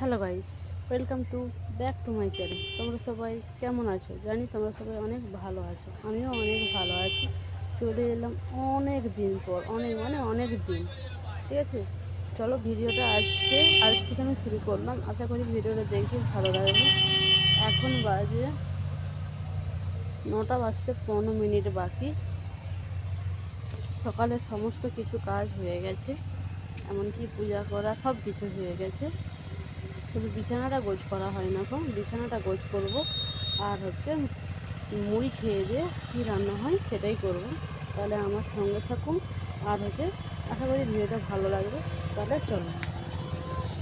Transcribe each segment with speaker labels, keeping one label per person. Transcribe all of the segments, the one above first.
Speaker 1: Hello guys, welcome to back to my channel. তোমরা সবাই কেমন আছো? জানি তোমরা সবাই অনেক ভালো আছো। আমিও অনেক ভালো আছি। চলে এলাম অনেক দিন পর, অনেক মানে অনেক দিন। ঠিক আছে? চলো ভিডিওটা আজকে আজ থেকে আমি শুরু করলাম। আশা করি ভিডিওটা দেখে ভালো লাগবে। এখন বাজে নটা বাজতে পনেরো মিনিট বাকি। সকালের সমস্ত কিছু কাজ হয়ে গেছে। এমনকি পূজা করা সব কিছু হয়ে গেছে। শুধু বিছানাটা গোছ করা হয় না এখন বিছানাটা গোছ করব আর হচ্ছে মুড়ি খেয়ে দিয়ে কী রান্না হয় সেটাই করব। তাহলে আমার সঙ্গে থাকুন। আর হচ্ছে আশা করি ভিডিওটা ভালো লাগবে। তাহলে চলো।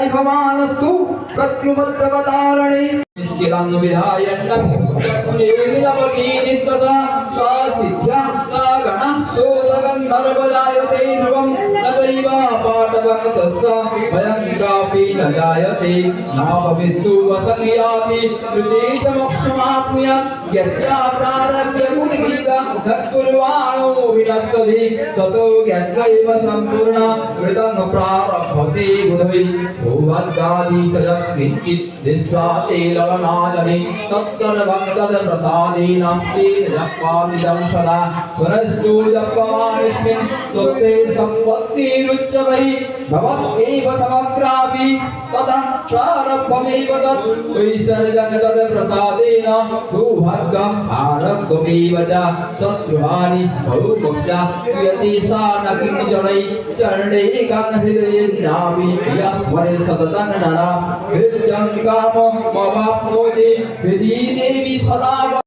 Speaker 2: ఇహమానస్తు ప్రత్యుమత్తవతారణి నిష్కిలం విధాయన్న భూతకునేమిలవతీనిత్వత స్వాసిధ్య సాగణ సోతగంధర్వదాయతే నవం पाटवङ्गतस्य भयं कापि न जायते नाभवित्तु वसंयाति ऋतेशमक्षमाप्नुयात् यद्या प्रारभ्य गुणगीता तत्कुर्वाणो विनश्यति ततो यद्वैव सम्पूर्णा मृतं प्रारभते बुधै भूवद्गादि च यस्मिंश्चित् दृष्ट्वा ते लवनाजने तत्सर्वं तत्प्रसादेन तेन जप्वामिदं सदा स्वरस्तु जप्यमानेऽस्मिन् स्वस्ते सम्पत्तिरुच्यवै भवत्येव समग्रापि ततः प्रारब्धमेव तत् वैसर्जन तत्प्रसादेन भूभाग्य आरब्धमेव च शत्रुहानि बहुमुक्षा क्रियते सा न किञ्चनै चरणे गन्हृदये नापि यस्मरे सततं नरा हृद्यं काममवाप्नोति हृदि देवी सदा